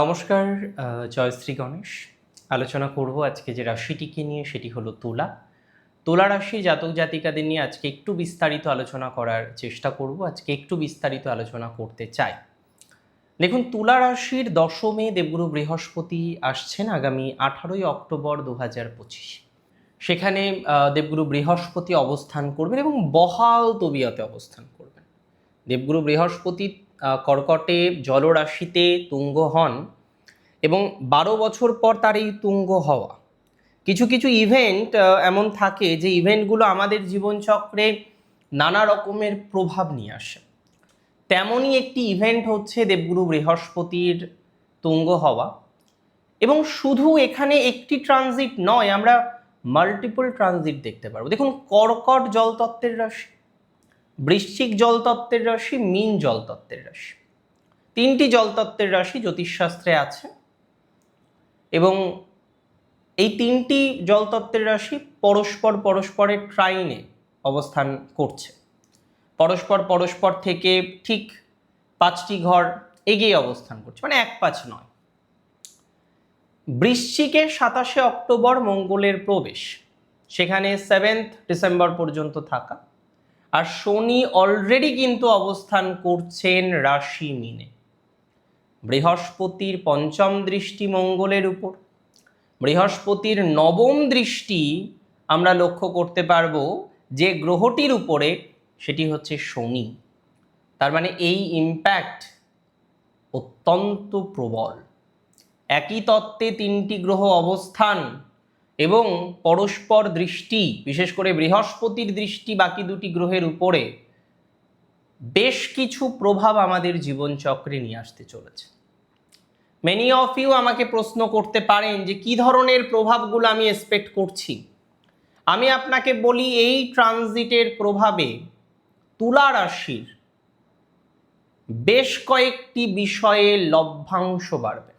নমস্কার জয়শ্রী গণেশ। আলোচনা করব আজকে যে রাশিটিকে নিয়ে, সেটি হলো তুলা। তুলা রাশি জাতক জাতিকাদের নিয়ে আজকে একটু বিস্তারিত আলোচনা করার চেষ্টা করব, আজকে একটু বিস্তারিত আলোচনা করতে চাই। দেখুন, তুলা রাশির দশমে দেবগুরু বৃহস্পতি আসছেন আগামী আঠারোই অক্টোবর দু হাজার পঁচিশ। সেখানে দেবগুরু বৃহস্পতি অবস্থান করবেন এবং বহাল তবিয়তে অবস্থান করবেন। দেবগুরু বৃহস্পতি কর্কটে জলরাশিতে তুঙ্গ হন এবং বারো বছর পর তার এই তুঙ্গ হওয়া। কিছু কিছু ইভেন্ট এমন থাকে যে ইভেন্টগুলো আমাদের জীবনচক্রে নানা রকমের প্রভাব নিয়ে আসে। তেমনই একটি ইভেন্ট হচ্ছে দেবগুরু বৃহস্পতির তুঙ্গ হওয়া এবং শুধু এখানে একটি ট্রানজিট নয়, আমরা মাল্টিপল ট্রানজিট দেখতে পারব। দেখুন, কর্কট জলতত্ত্বের রাশি বৃশ্চিক জলতত্ত্বের রাশি, মিন জলতত্ত্বের রাশি। তিনটি জলতত্ত্বের রাশি জ্যোতিষশাস্ত্রে আছে এবং এই তিনটি জলতত্ত্বের রাশি পরস্পর পরস্পরের ট্রাইনে অবস্থান করছে। পরস্পর পরস্পর থেকে ঠিক পাঁচটি ঘর এগিয়ে অবস্থান করছে মানে এক পাঁচ নয়। বৃশ্চিকে সাতাশে অক্টোবর মঙ্গলের প্রবেশ, সেখানে সেভেন্থ ডিসেম্বর পর্যন্ত থাকা। আর শনি অলরেডি কিন্তু অবস্থান করছেন রাশি মিনে। বৃহস্পতির পঞ্চম দৃষ্টি মঙ্গলের উপর। বৃহস্পতির নবম দৃষ্টি আমরা লক্ষ্য করতে পারব যে গ্রহটির উপরে সেটি হচ্ছে শনি। তার মানে এই ইম্প্যাক্ট অত্যন্ত প্রবল। একই তত্ত্বে তিনটি গ্রহ অবস্থান এবং পরস্পর দৃষ্টি, বিশেষ করে বৃহস্পতির দৃষ্টি বাকি দুটি গ্রহের উপরে বেশ কিছু প্রভাব আমাদের জীবনচক্রে নিয়ে আসতে চলেছে। মেনি অফ ইউ আমাকে প্রশ্ন করতে পারেন যে কি ধরনের প্রভাবগুলো আমি এক্সপেক্ট করছি। আমি আপনাকে বলি, এই ট্রানজিটের প্রভাবে তুলা রাশির বেশ কয়েকটি বিষয়ে লভ্যাংশ বাড়বে।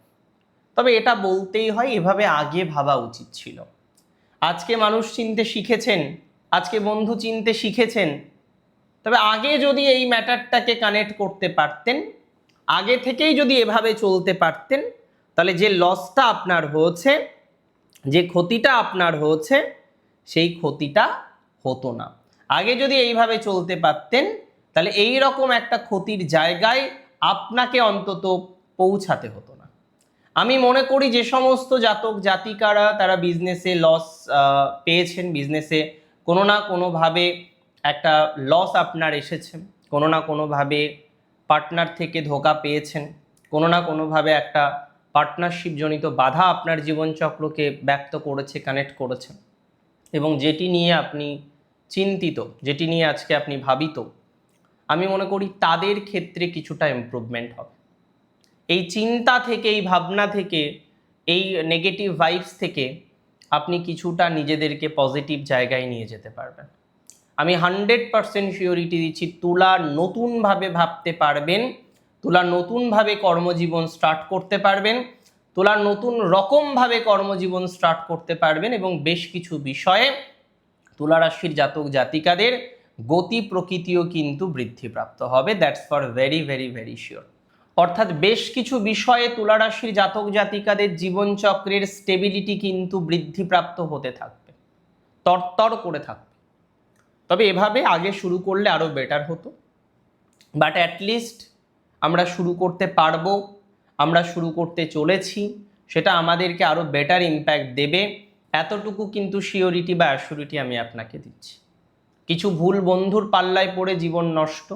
তবে এটা বলতেই হয়, এভাবে আগে ভাবা উচিত ছিল। আজকে মানুষ চিনতে শিখেছেন, আজকে বন্ধু চিনতে শিখেছেন, তবে আগে যদি এই ম্যাটারটাকে কানেক্ট করতে পারতেন, আগে থেকেই যদি এভাবে চলতে পারতেন, তাহলে যে লসটা আপনার হয়েছে, যে ক্ষতিটা আপনার হয়েছে, সেই ক্ষতিটা হতো না। আগে যদি এইভাবে চলতে পারতেন, তাহলে এই রকম একটা ক্ষতির জায়গায় আপনাকে অন্তত পৌঁছাতে হতো আমি মনে করি যে সমস্ত জাতক জাতিকারা তারা বিজনেসে লস পেয়েছেন বিজনেসে কোনো না কোনোভাবে একটা লস আপনার এসেছে, কোনো না কোনোভাবে পার্টনার থেকে ধোকা পেয়েছেন, কোনো না কোনোভাবে একটা পার্টনারশিপ জনিত বাধা আপনার জীবনচক্রকে ব্যক্ত করেছে কানেক্ট করেছে। এবং যেটি নিয়ে আপনি চিন্তিত, যেটি নিয়ে আজকে আপনি ভাবিত, আমি মনে করি তাদের ক্ষেত্রে কিছুটা ইমপ্রুভমেন্ট হবে। এই চিন্তা থেকে, এই ভাবনা থেকে, এই নেগেটিভ ভাইবস থেকে আপনি কিছুটা নিজেদেরকে পজিটিভ জায়গায় নিয়ে যেতে পারবেন। আমি হান্ড্রেড পারসেন্ট শিওরিটি দিচ্ছি, তুলা নতুনভাবে ভাবতে পারবেন, তুলা নতুনভাবে কর্মজীবন স্টার্ট করতে পারবেন, তুলা নতুন রকমভাবে কর্মজীবন স্টার্ট করতে পারবেন এবং বেশ কিছু বিষয়ে তুলা রাশির জাতক জাতিকাদের গতি প্রকৃতিও কিন্তু বৃদ্ধিপ্রাপ্ত হবে। That's for very very very sure অর্থাৎ বেশ কিছু বিষয়ে তুলা রাশির জাতক জাতিকাদের জীবনচক্রের স্টেবিলিটি কিন্তু বৃদ্ধিপ্রাপ্ত হতে থাকবে, তরতর করে থাকবে। তবে এভাবে আগে শুরু করলে আরও বেটার হতো। বাট অ্যাটলিস্ট আমরা শুরু করতে পারব, আমরা শুরু করতে চলেছি, সেটা আমাদেরকে আরও বেটার ইম্প্যাক্ট দেবে। এতটুকু কিন্তু শিওরিটি বা অ্যাসিউরিটি আমি আপনাকে দিচ্ছি। কিছু ভুল বন্ধুর পাল্লায় পড়ে জীবন নষ্ট।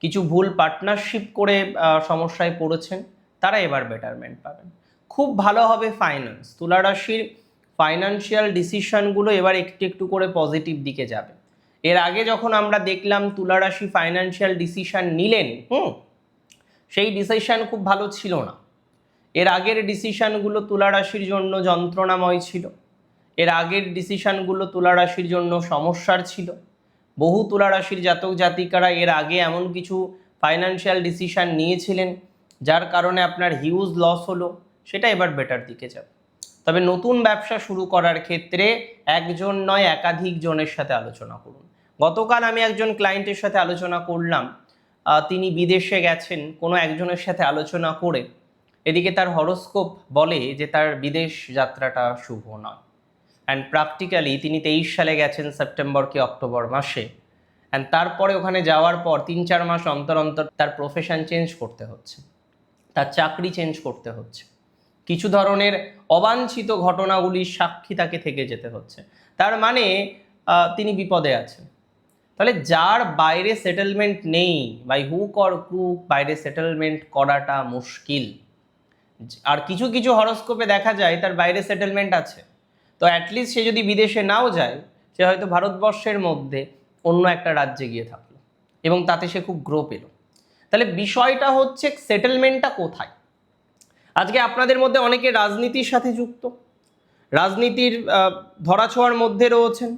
কিছু ভুল পার্টনারশিপ করে সমস্যায় পড়েছেন, তারা এবার বেটারমেন্ট পাবেন। খুব ভালো হবে ফাইন্যান্স তুলা রাশির ফাইন্যান্সিয়াল ডিসিশনগুলো এবার একটু একটু করে পজিটিভ দিকে যাবে। এর আগে যখন আমরা দেখলাম তুলা রাশি ফাইন্যান্সিয়াল ডিসিশন নিলেন, হুম, সেই ডিসিশন খুব ভালো ছিল না। এর আগের ডিসিশনগুলো তুলা রাশির জন্য যন্ত্রণাময় ছিল। এর আগের ডিসিশনগুলো তুলা রাশির জন্য সমস্যার ছিল। বহু তুলা রাশির জাতক জাতিকারা এর আগে এমন কিছু ফাইন্যান্সিয়াল ডিসিশন নিয়েছিলেন, যার কারণে আপনার হিউজ লস হলো, সেটা এবার বেটার দিকে যাবে। তবে নতুন ব্যবসা শুরু করার ক্ষেত্রে একজন নয়, একাধিক জনের সাথে আলোচনা করুন। গতকাল আমি একজন ক্লায়েন্টের সাথে আলোচনা করলাম তিনি বিদেশে গেছেন, কোনো একজনের সাথে আলোচনা করে, এদিকে তার হরোস্কোপ বলে যে তার বিদেশ যাত্রাটা শুভ নয়। অ্যান্ড প্র্যাকটিক্যালি তিনি তেইশ সালে গেছেন সেপ্টেম্বর কি অক্টোবর মাসে। অ্যান্ড তারপরে ওখানে যাওয়ার পর তিন চার মাস অন্তর অন্তর তার প্রফেশন চেঞ্জ করতে হচ্ছে। তার চাকরি চেঞ্জ করতে হচ্ছে। কিছু ধরনের অবাঞ্ছিত ঘটনাগুলির সাক্ষী তাকে থেকে যেতে হচ্ছে। তার মানে তিনি বিপদে আছেন। তাহলে যার বাইরে সেটেলমেন্ট নেই বাই হুক অর ক্রুক বাইরে সেটেলমেন্ট করাটা মুশকিল। আর কিছু কিছু হরস্কোপে দেখা যায় তার বাইরে সেটেলমেন্ট আছে। তো অ্যাটলিস্ট সে যদি বিদেশে নাও যায়, সে হয়তো ভারতবর্ষের মধ্যে অন্য একটা রাজ্যে গিয়ে থাকল এবং তাতে সে খুব গ্রো পেল। তাহলে বিষয়টা হচ্ছে সেটেলমেন্টটা কোথায়? আজকে আপনাদের মধ্যে অনেকে রাজনীতির সাথে যুক্ত, রাজনীতির ধরাছোঁয়ার মধ্যে রয়েছেন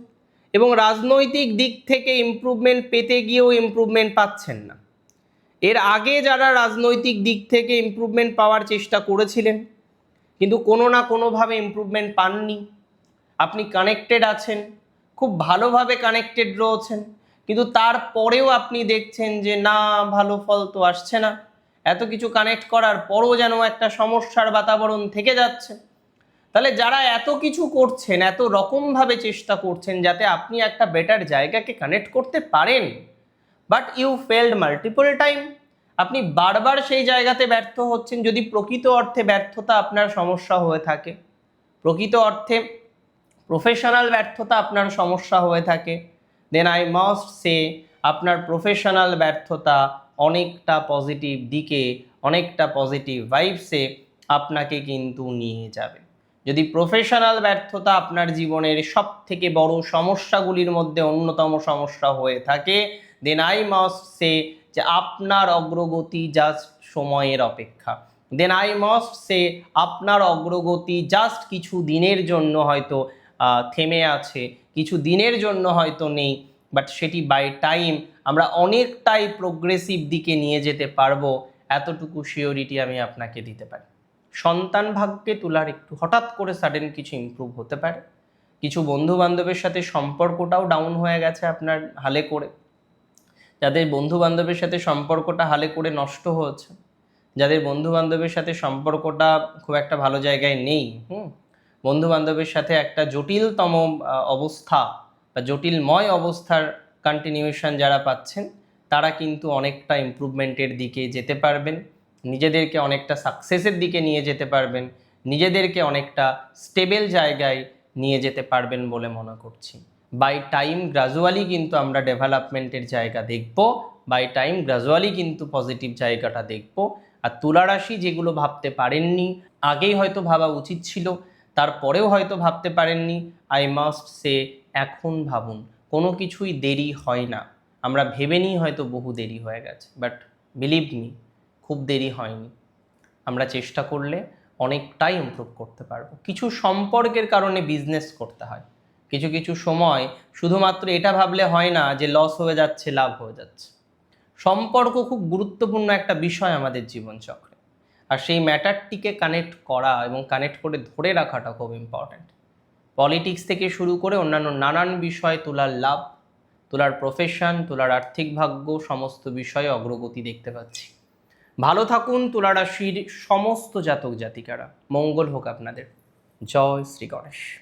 এবং রাজনৈতিক দিক থেকে ইমপ্রুভমেন্ট পেতে গিয়েও ইমপ্রুভমেন্ট পাচ্ছেন না। এর আগে যারা রাজনৈতিক দিক থেকে ইমপ্রুভমেন্ট পাওয়ার চেষ্টা করেছিলেন, কিন্তু কোনো না কোনোভাবে ইমপ্রুভমেন্ট পাননি। আপনি কানেক্টেড আছেন, খুব ভালোভাবে কানেক্টেড রয়েছেন, কিন্তু তারপরেও আপনি দেখছেন যে না, ভালো ফল তো আসছে না। এত কিছু কানেক্ট করার পরও যেন একটা সমস্যার বাতাবরণ থেকে যাচ্ছে। তাহলে যারা এত কিছু করছেন, এত রকমভাবে চেষ্টা করছেন যাতে আপনি একটা বেটার জায়গাকে কানেক্ট করতে পারেন but you failed multiple time আপনি বারবার সেই জায়গাতে ব্যর্থ হচ্ছেন যদি প্রকৃত অর্থে ব্যর্থতা আপনার সমস্যা হয়ে থাকে। প্রকৃত অর্থে প্রফেশনাল ব্যর্থতা আপনার সমস্যা হয়ে থাকে। দেন আই মাস্ট সে আপনার প্রফেশনাল ব্যর্থতা অনেকটা পজিটিভ দিকে, অনেকটা পজিটিভ ভাইবসে আপনাকে কিন্তু নিয়ে যাবে। যদি প্রফেশনাল ব্যর্থতা আপনার জীবনের সব থেকে বড় সমস্যাগুলির মধ্যে অন্যতম সমস্যা হয়ে থাকে দেন আই মাস্ট সে যে আপনার অগ্রগতি জাস্ট সময়ের অপেক্ষা। দেন আই মাস্ট সে আপনার অগ্রগতি জাস্ট কিছু দিনের জন্য হয়তো থেমে আছে। কিছু দিনের জন্য হয়তো নেই বাট সেটি বাই টাইম আমরা অনেকটাই প্রোগ্রেসিভ দিকে নিয়ে যেতে পারব, এতটুকু শিওরিটি আমি আপনাকে দিতে পারি। সন্তান ভাগ্যে তোলার একটু হঠাৎ করে সাডেন কিছু ইমপ্রুভ হতে পারে। কিছু বন্ধু বান্ধবের সাথে সম্পর্কটাও ডাউন হয়ে গেছে আপনার হালে করে। যাদের বন্ধু বান্ধবের সাথে সম্পর্কটা হালে করে নষ্ট হয়েছে যাদের বন্ধু বান্ধবের সাথে সম্পর্কটা খুব একটা ভালো জায়গায় নেই, হুম বন্ধু বান্ধবের সাথে একটা জটিলতম অবস্থা বা জটিলময় অবস্থার কন্টিনিউশন যারা পাচ্ছেন, তারা কিন্তু অনেকটা ইমপ্রুভমেন্টের দিকে যেতে পারবেন। নিজেদেরকে অনেকটা সাকসেসের দিকে নিয়ে যেতে পারবেন। নিজেদেরকে অনেকটা স্টেবল জায়গায় নিয়ে যেতে পারবেন বলে মনে করছি। বাই টাইম গ্রাজুয়ালি কিন্তু আমরা ডেভেলপমেন্টের জায়গা দেখব। বাই টাইম গ্রাজুয়ালি কিন্তু পজিটিভ জায়গাটা দেখব। আর তুলারাশি যেগুলো ভাবতে পারেননি, আগেই হয়তো ভাবা উচিত ছিল। তারপরেও হয়তো ভাবতে পারেননি আই মাস্ট সে এখন ভাবুন। কোনো কিছুই দেরি হয় না। আমরা ভেবে নিই হয়তো বহু দেরি হয়ে গেছে। বাট বিলিভ মি খুব দেরি হয়নি। আমরা চেষ্টা করলে অনেকটাই ইমপ্রুভ করতে পারব। কিছু সম্পর্কের কারণে বিজনেস করতে হয়। কিছু কিছু সময় শুধুমাত্র এটা ভাবলে হয় না যে লস হয়ে যাচ্ছে, লাভ হয়ে যাচ্ছে। সম্পর্ক খুব গুরুত্বপূর্ণ একটা বিষয় আমাদের জীবনচক্রে। আর সেই ম্যাটারটিকে কানেক্ট করা এবং কানেক্ট করে ধরে রাখাটা খুব ইম্পর্ট্যান্ট পলিটিক্স থেকে শুরু করে অন্যান্য নানান বিষয় তোলার লাভ, তোলার প্রফেশন তোলার আর্থিক ভাগ্য, সমস্ত বিষয়ে অগ্রগতি দেখতে পাচ্ছি। ভালো থাকুন তুলা রাশির সমস্ত জাতক জাতিকারা। মঙ্গল হোক আপনাদের। জয় শ্রী গণেশ।